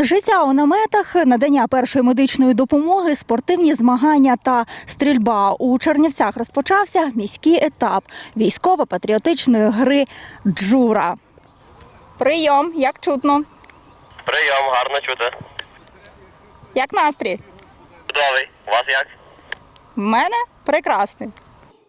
Життя у наметах, надання першої медичної допомоги, спортивні змагання та стрільба у Чернівцях розпочався міський етап військово-патріотичної гри Джура. Прийом, як чутно. Прийом, гарно чути. Як настрій? Чудовий. У вас як? В мене прекрасний.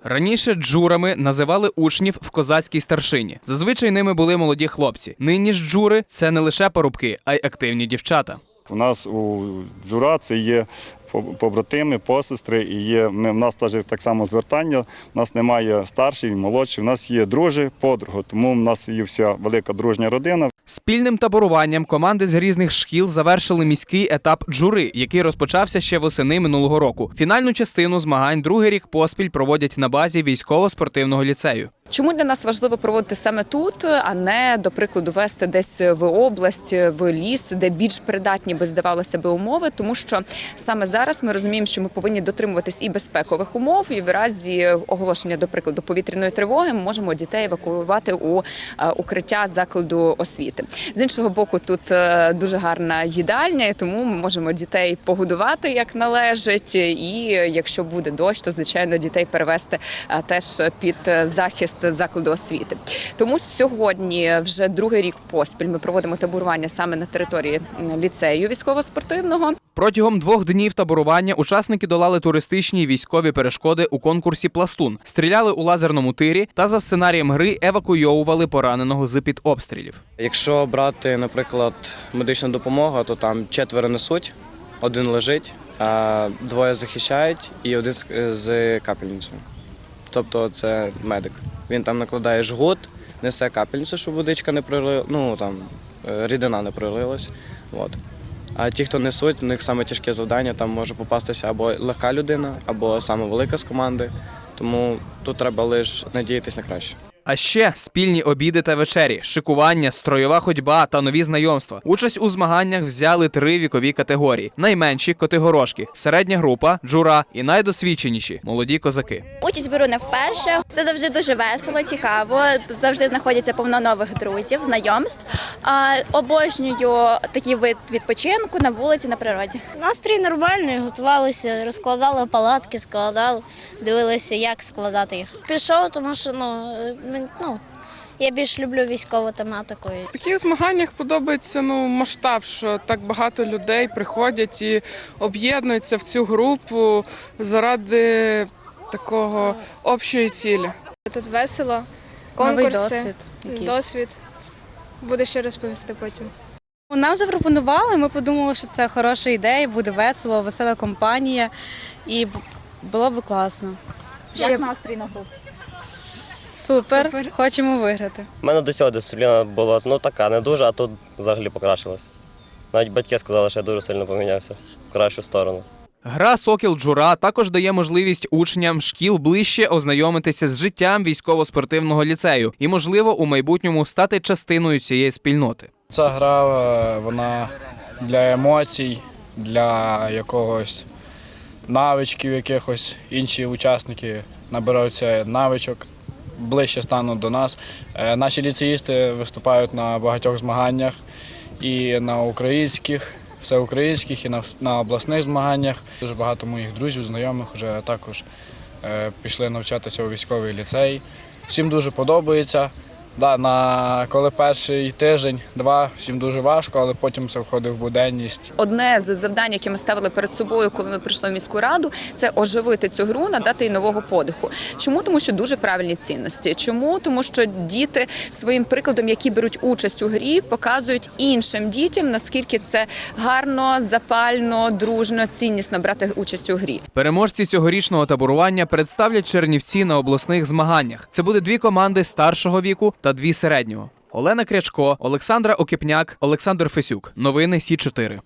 Раніше джурами називали учнів в козацькій старшині. Зазвичай ними були молоді хлопці. Нині ж джури це не лише парубки, а й активні дівчата. У нас у джура це є по- побратими, посестри, і є ми, в нас теж так само звертання. У нас немає старших і молодших, у нас є дружі, подруги, тому в нас є вся велика дружня родина. Спільним таборуванням команди з різних шкіл завершили міський етап джури, який розпочався ще восени минулого року. Фінальну частину змагань другий рік поспіль проводять на базі військово-спортивного ліцею. Чому для нас важливо проводити саме тут, а не до прикладу вести десь в область, в ліс, де більш придатні би здавалося би умови, тому що саме зараз ми розуміємо, що ми повинні дотримуватись і безпекових умов, і в разі оголошення, до прикладу, повітряної тривоги, ми можемо дітей евакуювати у е, укриття закладу освіти. З іншого боку, тут е, дуже гарна їдальня, і тому ми можемо дітей погодувати як належить. І якщо буде дощ, то звичайно дітей перевести е, теж під е, захист закладу освіти. Тому сьогодні, вже другий рік поспіль, ми проводимо таборування саме на території ліцею військово-спортивного. Протягом двох днів таборування учасники долали туристичні і військові перешкоди у конкурсі Пластун, стріляли у лазерному тирі та за сценарієм гри евакуйовували пораненого з під обстрілів. Якщо брати, наприклад, медичну допомогу, то там четверо несуть, один лежить, а двоє захищають і один з- з капельницею. Тобто це медик. Він там накладає жгут, несе капельницю, щоб водичка не пролила, ну там е, рідина не пролилась. От. А ті, хто несуть, у них саме тяжке завдання, там може попастися або легка людина, або саме велика з команди. Тому тут треба лише надіятися на краще. А ще спільні обіди та вечері, шикування, строєва ходьба та нові знайомства. Участь у змаганнях взяли три вікові категорії: найменші котигорошки, середня група, джура і найдосвідченіші молоді козаки. Участь беру не вперше. Це завжди дуже весело, цікаво. Завжди знаходяться повно нових друзів, знайомств. А, обожнюю такий вид відпочинку на вулиці, на природі. Настрій нормальний, готувалися, розкладали палатки, складали, дивилися, як складати їх. Пішов, тому що ну, е, мен- ну, я більш люблю військову тематику. В таких змаганнях подобається ну, масштаб, що так багато людей приходять і об'єднуються в цю групу заради такого общої цілі. Тут весело, Новий досвід досвід. Буде що розповісти потім. Нам запропонували, ми подумали, що це хороша ідея, буде весело, весела компанія і було б класно. Як настрій на гру? Супер, Супер. хочемо виграти. У мене до цього дисципліна була ну така, не дуже, а тут взагалі покращилась. Навіть батьки сказали, що я дуже сильно помінявся в кращу сторону. Гра Сокіл Джура також дає можливість учням шкіл ближче ознайомитися з життям військово-спортивного ліцею і, можливо, у майбутньому стати частиною цієї спільноти. Ця гра е, вона для емоцій, для якогось навичків якихось. Інші учасники набираються навичок, ближче стануть до нас. Е, Наші ліцеїсти виступають на багатьох змаганнях і на українських, всеукраїнських, і на, обласних змаганнях. Дуже багато моїх друзів, знайомих вже також е, пішли навчатися у військовий ліцей. Всім дуже подобається. Да, на коли перший тиждень, два, всім дуже важко, але потім це входить в буденність. Одне з завдань, які ми ставили перед собою, коли ми прийшли в міську раду, це оживити цю гру, надати їй нового подиху. Чому? Тому що дуже правильні цінності. Чому? Тому що діти своїм прикладом, які беруть участь у грі, показують іншим дітям, наскільки це гарно, запально, дружно, ціннісно брати участь у грі. Переможці цьогорічного таборування представлять Чернівці на обласних змаганнях. Це буде дві команди старшого віку та дві середнього. Олена Крячко, Олександра Окіпняк, Олександр Фесюк. Новини Сі 4